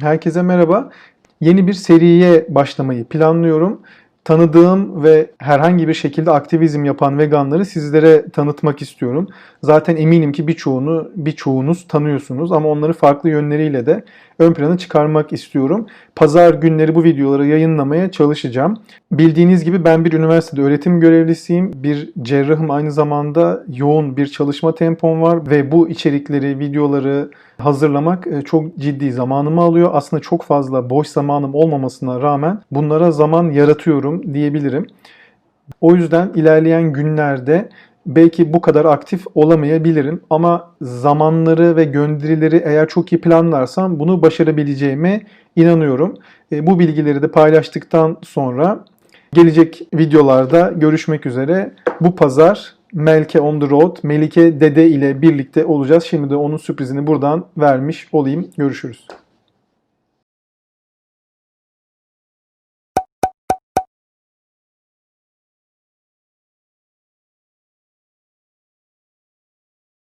Herkese merhaba. Yeni bir seriye başlamayı planlıyorum. Tanıdığım ve herhangi bir şekilde aktivizm yapan veganları sizlere tanıtmak istiyorum. Zaten eminim ki birçoğunu birçoğunuz tanıyorsunuz ama onları farklı yönleriyle de ön plana çıkarmak istiyorum. Pazar günleri bu videoları yayınlamaya çalışacağım. Bildiğiniz gibi ben bir üniversitede öğretim görevlisiyim. Bir cerrahım aynı zamanda yoğun bir çalışma tempom var ve bu içerikleri, videoları hazırlamak e, çok ciddi zamanımı alıyor. Aslında çok fazla boş zamanım olmamasına rağmen bunlara zaman yaratıyorum diyebilirim. O yüzden ilerleyen günlerde belki bu kadar aktif olamayabilirim ama zamanları ve gönderileri eğer çok iyi planlarsam bunu başarabileceğime inanıyorum. E, Bu bilgileri de paylaştıktan sonra gelecek videolarda görüşmek üzere. Bu pazar Melke on the road, Melike Dede ile birlikte olacağız. Şimdi de onun sürprizini buradan vermiş olayım. Görüşürüz.